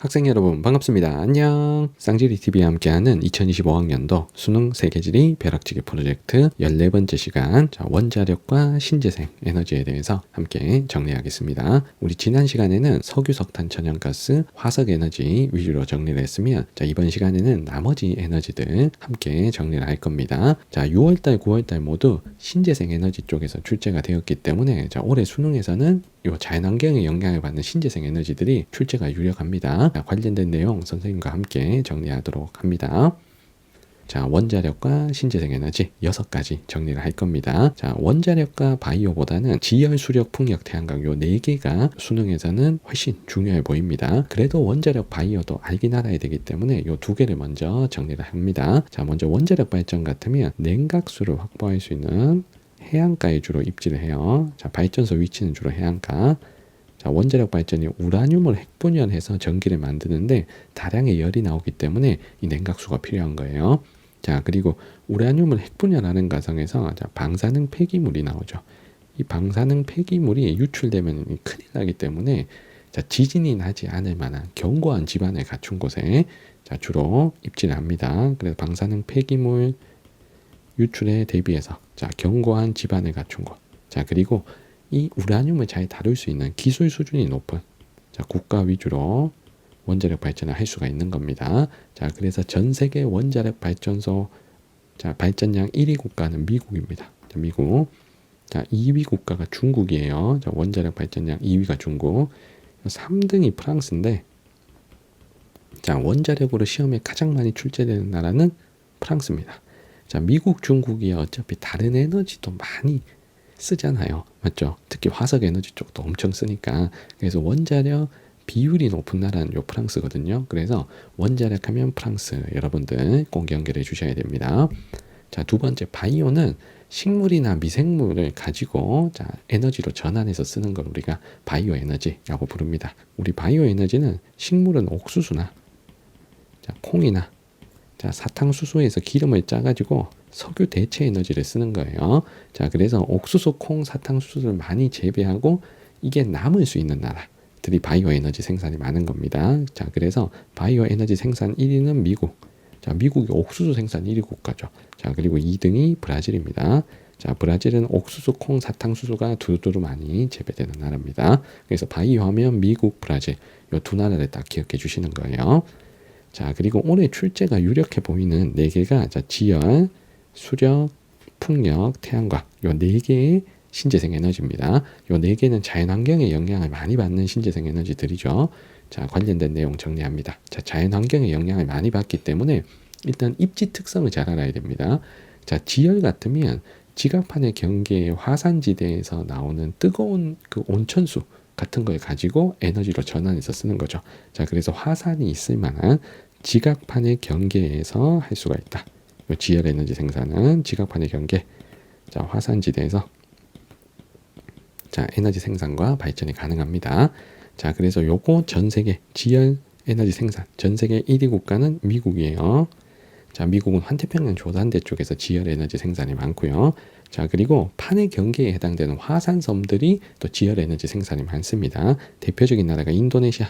학생 여러분 반갑습니다. 안녕. 쌍지리 TV와 함께하는 2025학년도 수능 세계지리 벼락치기 프로젝트 14번째 시간 자, 원자력과 신재생 에너지에 대해서 함께 정리하겠습니다. 우리 지난 시간에는 석유, 석탄, 천연가스, 화석 에너지 위주로 정리를 했으면 자, 이번 시간에는 나머지 에너지들 함께 정리를 할 겁니다. 자, 6월달, 9월달 모두 신재생 에너지 쪽에서 출제가 되었기 때문에 자, 올해 수능에서는 요 자연환경에 영향을 받는 신재생 에너지들이 출제가 유력합니다. 자, 관련된 내용 선생님과 함께 정리하도록 합니다. 자, 원자력과 신재생 에너지 여섯 가지 정리를 할 겁니다. 자, 원자력과 바이오보다는 지열, 수력, 풍력, 태양광 요 네 개가 수능에서는 훨씬 중요해 보입니다. 그래도 원자력, 바이오도 알긴 알아야 되기 때문에 요 두 개를 먼저 정리를 합니다. 자, 먼저 원자력 발전 같으면 냉각수를 확보할 수 있는 해안가에 주로 입지를 해요. 자, 발전소 위치는 주로 해안가. 자, 원자력 발전이 우라늄을 핵분열해서 전기를 만드는데 다량의 열이 나오기 때문에 이 냉각수가 필요한 거예요. 자, 그리고 우라늄을 핵분열하는 과정에서 자, 방사능 폐기물이 나오죠. 이 방사능 폐기물이 유출되면 큰일 나기 때문에 자, 지진이 나지 않을 만한 견고한 집안을 갖춘 곳에 자, 주로 입지를 합니다. 그래서 방사능 폐기물 유출에 대비해서 자 견고한 집안을 갖춘 것. 자 그리고 이 우라늄을 잘 다룰 수 있는 기술 수준이 높은 자 국가 위주로 원자력 발전을 할 수가 있는 겁니다. 자 그래서 전 세계 원자력 발전소 자 발전량 1위 국가는 미국입니다. 자, 미국. 자 2위 국가가 중국이에요. 자 원자력 발전량 2위가 중국. 3등이 프랑스인데 자 원자력으로 시험에 가장 많이 출제되는 나라는 프랑스입니다. 자, 미국, 중국이 어차피 다른 에너지도 많이 쓰잖아요. 맞죠? 특히 화석 에너지 쪽도 엄청 쓰니까. 그래서 원자력 비율이 높은 나라는 요 프랑스거든요. 그래서 원자력 하면 프랑스 여러분들 꼭 연결해 주셔야 됩니다. 자, 두 번째 바이오는 식물이나 미생물을 가지고 자, 에너지로 전환해서 쓰는 걸 우리가 바이오 에너지라고 부릅니다. 우리 바이오 에너지는 식물은 옥수수나 자, 콩이나 자, 사탕수수에서 기름을 짜가지고 석유 대체 에너지를 쓰는 거예요. 자, 그래서 옥수수, 콩, 사탕수수를 많이 재배하고 이게 남을 수 있는 나라들이 바이오 에너지 생산이 많은 겁니다. 자, 그래서 바이오 에너지 생산 1위는 미국. 자, 미국이 옥수수 생산 1위 국가죠. 자, 그리고 2등이 브라질입니다. 자, 브라질은 옥수수, 콩, 사탕수수가 두루두루 많이 재배되는 나라입니다. 그래서 바이오 하면 미국, 브라질 이 두 나라를 딱 기억해 주시는 거예요. 자, 그리고 올해 출제가 유력해 보이는 네 개가 자, 지열, 수력, 풍력, 태양광 요 네 개의 신재생 에너지입니다. 요 네 개는 자연환경에 영향을 많이 받는 신재생 에너지들이죠. 자, 관련된 내용 정리합니다. 자, 자연환경에 영향을 많이 받기 때문에 일단 입지 특성을 잘 알아야 됩니다. 자, 지열 같으면 지각판의 경계의 화산지대에서 나오는 뜨거운 그 온천수 같은 걸 가지고 에너지로 전환해서 쓰는 거죠. 자, 그래서 화산이 있을 만한 지각판의 경계에서 할 수가 있다. 지열 에너지 생산은 지각판의 경계, 자, 화산지대에서 자, 에너지 생산과 발전이 가능합니다. 자, 그래서 요거 전 세계 지열 에너지 생산 전 세계 1위 국가는 미국이에요. 자, 미국은 환태평양 조산대 쪽에서 지열 에너지 생산이 많고요. 자, 그리고 판의 경계에 해당되는 화산섬들이 또 지열 에너지 생산이 많습니다. 대표적인 나라가 인도네시아.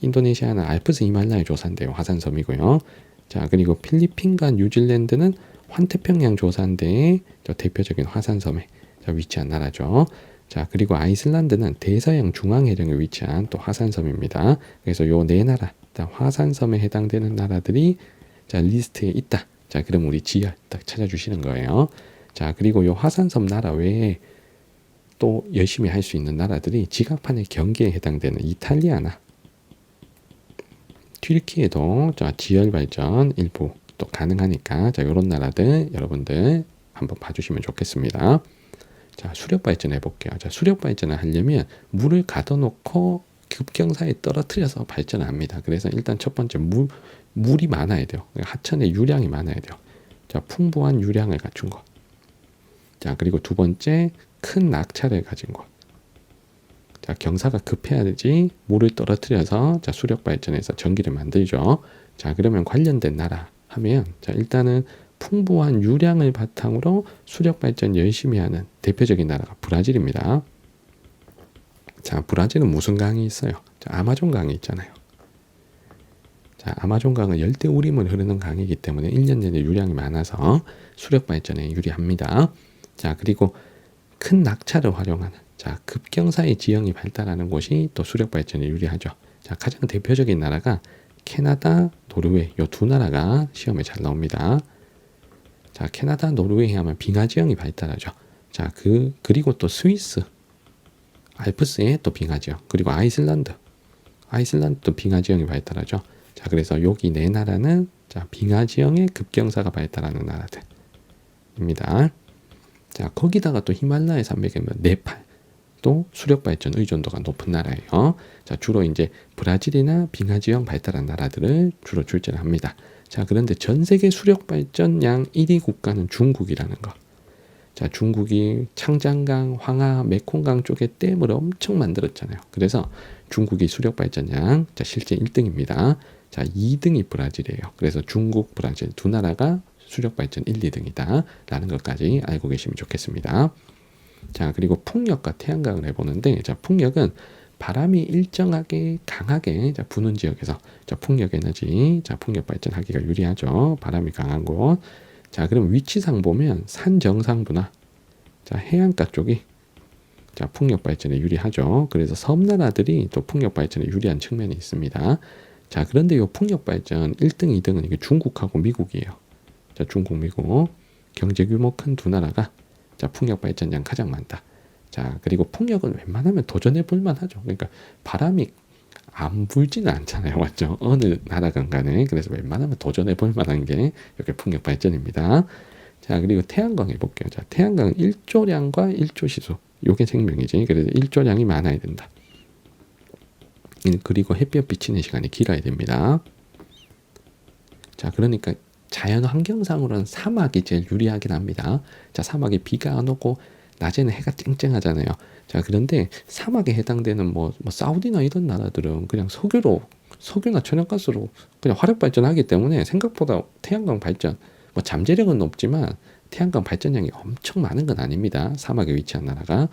인도네시아는 알프스 히말라야 조산대의 화산섬이고요. 자, 그리고 필리핀과 뉴질랜드는 환태평양 조산대의 대표적인 화산섬에 위치한 나라죠. 자, 그리고 아이슬란드는 대서양 중앙해령에 위치한 또 화산섬입니다. 그래서 요 네 나라, 화산섬에 해당되는 나라들이 자, 리스트에 있다. 자, 그럼 우리 지열 딱 찾아주시는 거예요. 자, 그리고 요 화산섬 나라 외에 또 열심히 할 수 있는 나라들이 지각판의 경계에 해당되는 이탈리아나 튀르키에도 자, 지열 발전 일부 또 가능하니까 자, 요런 나라들 여러분들 한번 봐주시면 좋겠습니다. 자, 수력 발전 해볼게요. 자, 수력 발전을 하려면 물을 가둬놓고 급경사에 떨어뜨려서 발전을 합니다. 그래서 일단 첫 번째 물, 물이 많아야 돼요. 하천에 유량이 많아야 돼요. 자, 풍부한 유량을 갖춘 것. 자, 그리고 두 번째 큰 낙차를 가진 것. 자, 경사가 급해야 되지 물을 떨어뜨려서 자, 수력 발전에서 전기를 만들죠. 자, 그러면 관련된 나라 하면 자, 일단은 풍부한 유량을 바탕으로 수력 발전 열심히 하는 대표적인 나라가 브라질입니다. 자, 브라질은 무슨 강이 있어요? 자, 아마존 강이 있잖아요. 자, 아마존 강은 열대 우림을 흐르는 강이기 때문에 1년 내내 유량이 많아서 수력 발전에 유리합니다. 자, 그리고 큰 낙차를 활용하는 자, 급경사의 지형이 발달하는 곳이 또 수력 발전에 유리하죠. 자, 가장 대표적인 나라가 캐나다, 노르웨이 요 두 나라가 시험에 잘 나옵니다. 자, 캐나다, 노르웨이 하면 빙하 지형이 발달하죠. 자, 그 그리고 또 스위스, 알프스의 또 빙하 지형, 그리고 아이슬란드, 아이슬란드도 빙하 지형이 발달하죠. 자, 그래서 여기 네 나라는 자, 빙하 지형의 급경사가 발달하는 나라들입니다. 자, 거기다가 또 히말라야 산맥에 뭐 네팔 또 수력 발전 의존도가 높은 나라예요. 자, 주로 이제 브라질이나 빙하 지형 발달한 나라들을 주로 출제를 합니다. 자, 그런데 전 세계 수력 발전 양 1위 국가는 중국이라는 거. 자, 중국이 창장강, 황하, 메콩강 쪽에 댐을 엄청 만들었잖아요. 그래서 중국이 수력 발전량 자, 실제 1등입니다. 자, 2등이 브라질이에요. 그래서 중국, 브라질 두 나라가 수력 발전 1, 2등이다. 라는 것까지 알고 계시면 좋겠습니다. 자, 그리고 풍력과 태양광을 해보는데, 자, 풍력은 바람이 일정하게 강하게 자, 부는 지역에서 자, 풍력 에너지, 자, 풍력 발전하기가 유리하죠. 바람이 강한 곳. 자, 그럼 위치상 보면 산 정상부나 자, 해안가 쪽이 자, 풍력 발전에 유리하죠. 그래서 섬나라들이 또 풍력 발전에 유리한 측면이 있습니다. 자, 그런데 이 풍력 발전 1등, 2등은 이게 중국하고 미국이에요. 자, 중국, 미국 경제 규모 큰 두 나라가 자, 풍력 발전량 가장 많다. 자, 그리고 풍력은 웬만하면 도전해 볼 만하죠. 그러니까 바람이 안 불지는 않잖아요. 맞죠? 어느 나라간 간에. 그래서 웬만하면 도전해 볼 만한 게 이렇게 풍력 발전입니다. 자, 그리고 태양광 해볼게요. 자, 태양광은 1조량과 1조 시수. 요게 생명이지. 그래서 1조량이 많아야 된다. 그리고 햇볕 비치는 시간이 길어야 됩니다. 자, 그러니까 자연 환경상으로는 사막이 제일 유리하긴 합니다. 자, 사막에 비가 안 오고 낮에는 해가 쨍쨍하잖아요. 자, 그런데 사막에 해당되는 뭐, 뭐 사우디나 이런 나라들은 그냥 석유로 석유나 천연가스로 그냥 화력 발전하기 때문에 생각보다 태양광 발전 뭐 잠재력은 높지만 태양광 발전량이 엄청 많은 건 아닙니다. 사막에 위치한 나라가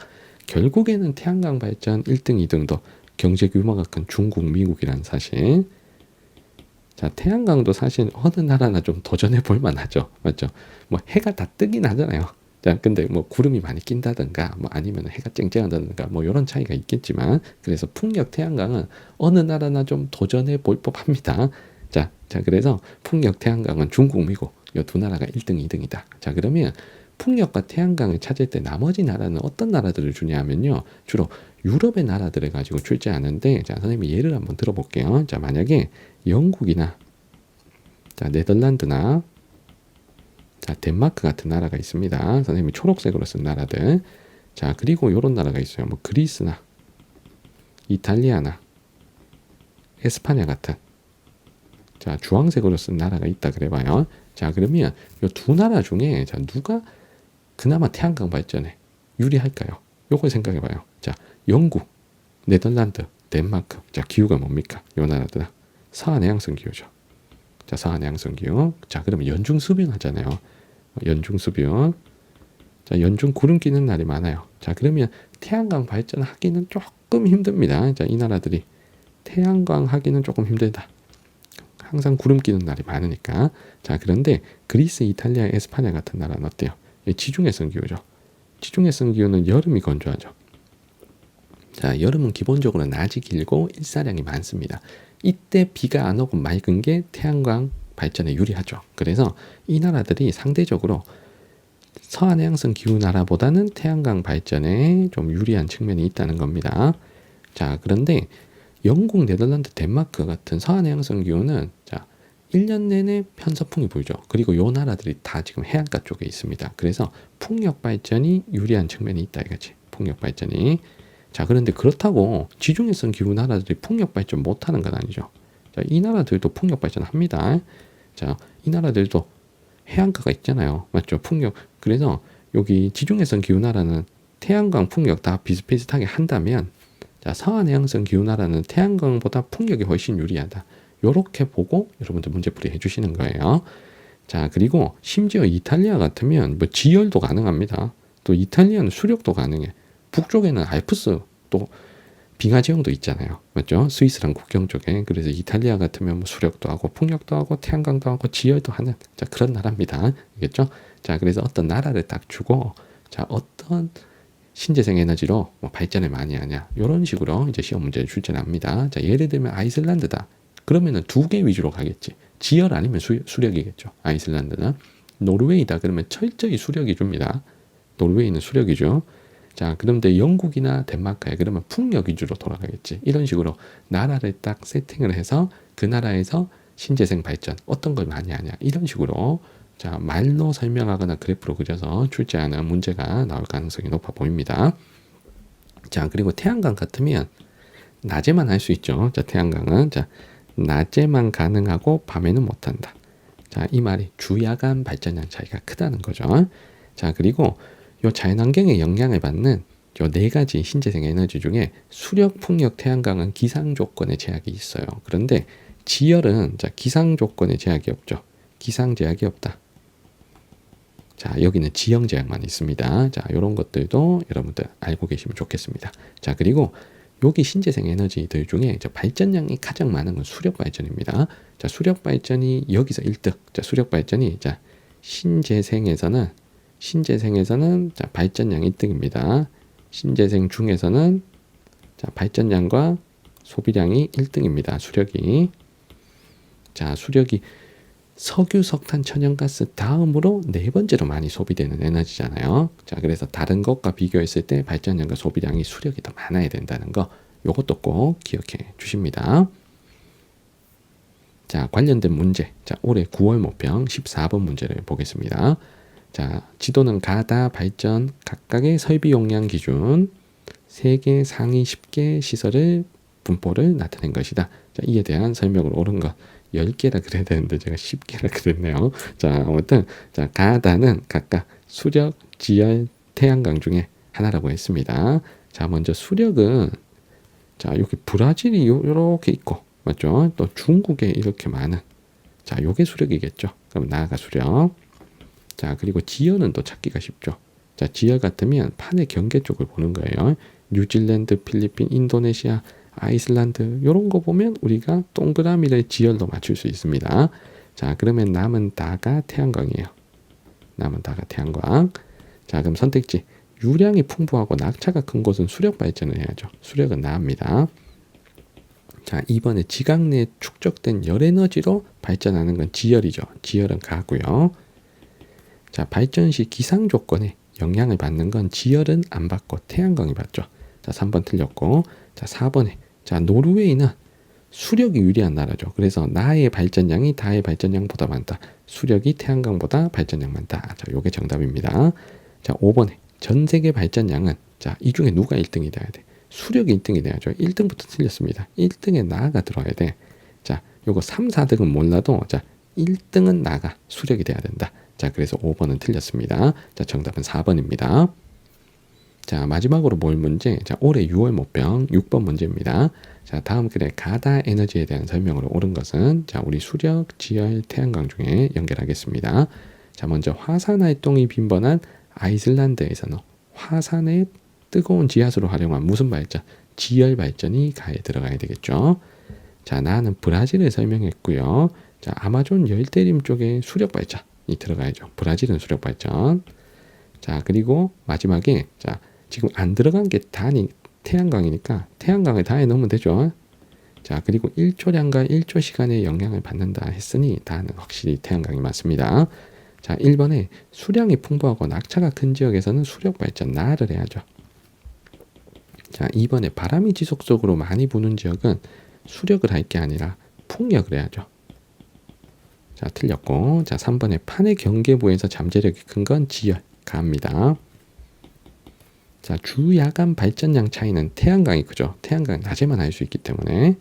결국에는 태양광 발전 1등, 2등도 경제 규모가 큰 중국, 미국이라는 사실. 자, 태양광도 사실 어느 나라나 좀 도전해 볼 만하죠. 맞죠? 뭐 해가 다 뜨긴 하잖아요. 자, 근데 뭐 구름이 많이 낀다든가, 뭐 아니면 해가 쨍쨍하다든가, 뭐 이런 차이가 있겠지만, 그래서 풍력 태양광은 어느 나라나 좀 도전해 볼 법합니다. 자, 자, 그래서 풍력 태양광은 중국, 미국 이 두 나라가 1등, 2등이다. 자, 그러면 풍력과 태양광을 찾을 때 나머지 나라는 어떤 나라들을 주냐면요, 주로 유럽의 나라들을 가지고 출제하는데, 자, 선생님이 예를 한번 들어볼게요. 자, 만약에 영국이나 자, 네덜란드나 자, 덴마크 같은 나라가 있습니다. 선생님이 초록색으로 쓴 나라들. 자, 그리고 이런 나라가 있어요. 뭐 그리스나 이탈리아나 에스파냐 같은 자, 주황색으로 쓴 나라가 있다 그래 봐요. 자, 그러면 이 두 나라 중에 자, 누가 그나마 태양광 발전에 유리할까요? 요걸 생각해 봐요. 자, 영국, 네덜란드, 덴마크. 자, 기후가 뭡니까? 요 나라들. 서한 해양성 기후죠. 자, 서한 해양성 기후. 자, 그러면 연중 수변 하잖아요. 연중 수변. 자, 연중 구름 끼는 날이 많아요. 자, 그러면 태양광 발전하기는 조금 힘듭니다. 자, 이 나라들이 태양광 하기는 조금 힘들다. 항상 구름 끼는 날이 많으니까. 자, 그런데 그리스, 이탈리아, 에스파냐 같은 나라는 어때요? 지중해성 기후죠. 지중해성 기후는 여름이 건조하죠. 자, 여름은 기본적으로 낮이 길고 일사량이 많습니다. 이때 비가 안 오고 맑은 게 태양광 발전에 유리하죠. 그래서 이 나라들이 상대적으로 서한해양성 기후 나라보다는 태양광 발전에 좀 유리한 측면이 있다는 겁니다. 자, 그런데 영국, 네덜란드, 덴마크 같은 서한해양성 기후는 자, 1년 내내 편서풍이 불죠. 그리고 요 나라들이 다 지금 해안가 쪽에 있습니다. 그래서 풍력 발전이 유리한 측면이 있다 이거지. 풍력 발전이. 자, 그런데 그렇다고 지중해성 기후 나라들이 풍력 발전 못 하는 건 아니죠. 자, 이 나라들도 풍력 발전합니다. 자, 이 나라들도 해안가가 있잖아요. 맞죠? 풍력. 그래서 여기 지중해성 기후 나라는 태양광 풍력 다 비슷비슷하게 한다면 자, 서한 해양성 기후 나라는 태양광보다 풍력이 훨씬 유리하다. 요렇게 보고 여러분들 문제풀이 해주시는 거예요. 자, 그리고 심지어 이탈리아 같으면 뭐 지열도 가능합니다. 또 이탈리아는 수력도 가능해. 북쪽에는 알프스 또 빙하 지형도 있잖아요. 맞죠? 스위스랑 국경 쪽에. 그래서 이탈리아 같으면 뭐 수력도 하고 풍력도 하고 태양광도 하고 지열도 하는 자, 그런 나라입니다. 알겠죠? 자, 그래서 어떤 나라를 딱 주고 자, 어떤 신재생 에너지로 뭐 발전을 많이 하냐. 이런 식으로 이제 시험 문제를 출제합니다. 자, 예를 들면 아이슬란드다. 그러면은 두 개 위주로 가겠지. 지열 아니면 수, 수력이겠죠. 아이슬란드는. 노르웨이다. 그러면 철저히 수력이 줍니다. 노르웨이는 수력이죠. 자, 그런데 영국이나 덴마크에 그러면 풍력 위주로 돌아가겠지. 이런 식으로 나라를 딱 세팅을 해서 그 나라에서 신재생 발전 어떤 걸 많이 하냐. 이런 식으로 자, 말로 설명하거나 그래프로 그려서 출제하는 문제가 나올 가능성이 높아 보입니다. 자, 그리고 태양광 같으면 낮에만 할 수 있죠. 자, 태양광은 자, 낮에만 가능하고 밤에는 못 한다. 자, 이 말이 주야간 발전량 차이가 크다는 거죠. 자, 그리고 요 자연환경에 영향을 받는 요 네 가지 신재생 에너지 중에 수력, 풍력, 태양광은 기상 조건에 제약이 있어요. 그런데 지열은 자, 기상 조건에 제약이 없죠. 기상 제약이 없다. 자, 여기는 지형 제약만 있습니다. 자, 이런 것들도 여러분들 알고 계시면 좋겠습니다. 자, 그리고 여기 신재생 에너지들 중에 저 발전량이 가장 많은 건 수력 발전입니다. 자, 수력 발전이 여기서 1등. 자, 수력 발전이 자, 신재생에서는 신재생에서는 자, 발전량 1등입니다. 신재생 중에서는 자, 발전량과 소비량이 1등입니다. 수력이. 자, 수력이 석유, 석탄, 천연가스 다음으로 네 번째로 많이 소비되는 에너지잖아요. 자, 그래서 다른 것과 비교했을 때 발전량과 소비량이 수력이 더 많아야 된다는 거, 요것도 꼭 기억해 주십니다. 자, 관련된 문제. 자, 올해 9월 모평 14번 문제를 보겠습니다. 자, 지도는 가다, 발전, 각각의 설비 용량 기준, 세개 상위 10개 시설을 분포를 나타낸 것이다. 자, 이에 대한 설명을 옳은 것. 10개라 그래야 되는데 제가 10개라 그랬네요. 자, 아무튼 자, 가다는 각각 수력, 지열, 태양광 중에 하나라고 했습니다. 자, 먼저 수력은 자, 여기 브라질이 요, 요렇게 있고 맞죠? 또 중국에 이렇게 많은 자, 요게 수력이겠죠. 그럼 나아가 수력. 자, 그리고 지열은 또 찾기가 쉽죠. 자, 지열 같으면 판의 경계 쪽을 보는 거예요. 뉴질랜드, 필리핀, 인도네시아, 아이슬란드 이런 거 보면 우리가 동그라미를 지열로 맞출 수 있습니다. 자, 그러면 남은 다가 태양광이에요. 남은 다가 태양광. 자, 그럼 선택지 유량이 풍부하고 낙차가 큰 곳은 수력 발전을 해야죠. 수력은 나옵니다. 자, 이번에 지각 내에 축적된 열 에너지로 발전하는 건 지열이죠. 지열은 가고요. 자, 발전 시 기상 조건에 영향을 받는 건 지열은 안 받고 태양광이 받죠. 자, 3번 틀렸고. 자, 4번에 자, 노르웨이는 수력이 유리한 나라죠. 그래서 나의 발전량이 다의 발전량보다 많다. 수력이 태양광보다 발전량 많다. 자, 요게 정답입니다. 자, 5번에 전 세계 발전량은 자, 이 중에 누가 1등이 돼야 돼? 수력이 1등이 돼야죠. 1등부터 틀렸습니다. 1등에 나가 들어야 돼. 자, 요거 3, 4등은 몰라도 자, 1등은 나가 수력이 돼야 된다. 자, 그래서 5번은 틀렸습니다. 자, 정답은 4번입니다. 자, 마지막으로 볼 문제. 자, 올해 6월 모병 6번 문제입니다. 자, 다음 글에 가다 에너지에 대한 설명으로 옳은 것은 자, 우리 수력, 지열, 태양광 중에 연결하겠습니다. 자, 먼저 화산 활동이 빈번한 아이슬란드에서는 화산의 뜨거운 지하수를 활용한 무슨 발전? 지열 발전이 가에 들어가야 되겠죠. 자, 나는 브라질을 설명했고요. 자, 아마존 열대림 쪽에 수력 발전이 들어가야죠. 브라질은 수력 발전. 자, 그리고 마지막에 자, 지금 안 들어간 게 다니 태양광이니까 태양광을 다해 넣으면 되죠. 자, 그리고 1조량과 1조 시간의 영향을 받는다 했으니 다는 확실히 태양광이 맞습니다. 자, 1번에 수량이 풍부하고 낙차가 큰 지역에서는 수력 발전 나를 해야죠. 자, 2번에 바람이 지속적으로 많이 부는 지역은 수력을 할 게 아니라 풍력을 해야죠. 자, 틀렸고. 자, 3번에 판의 경계부에서 잠재력이 큰 건 지열, 가입니다. 자, 주 야간 발전량 차이는 태양광이 크죠. 태양광 낮에만 할 수 있기 때문에.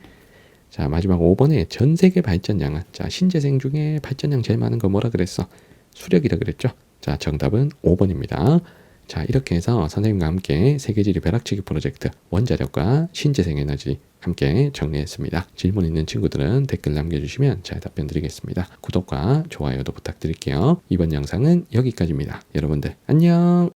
자, 마지막 5번에 전 세계 발전량은 자, 신재생 중에 발전량 제일 많은 거 뭐라 그랬어? 수력이라 그랬죠. 자, 정답은 5번입니다. 자, 이렇게 해서 선생님과 함께 세계지리 벼락치기 프로젝트 원자력과 신재생 에너지 함께 정리했습니다. 질문 있는 친구들은 댓글 남겨주시면 잘 답변 드리겠습니다. 구독과 좋아요도 부탁드릴게요. 이번 영상은 여기까지입니다. 여러분들 안녕!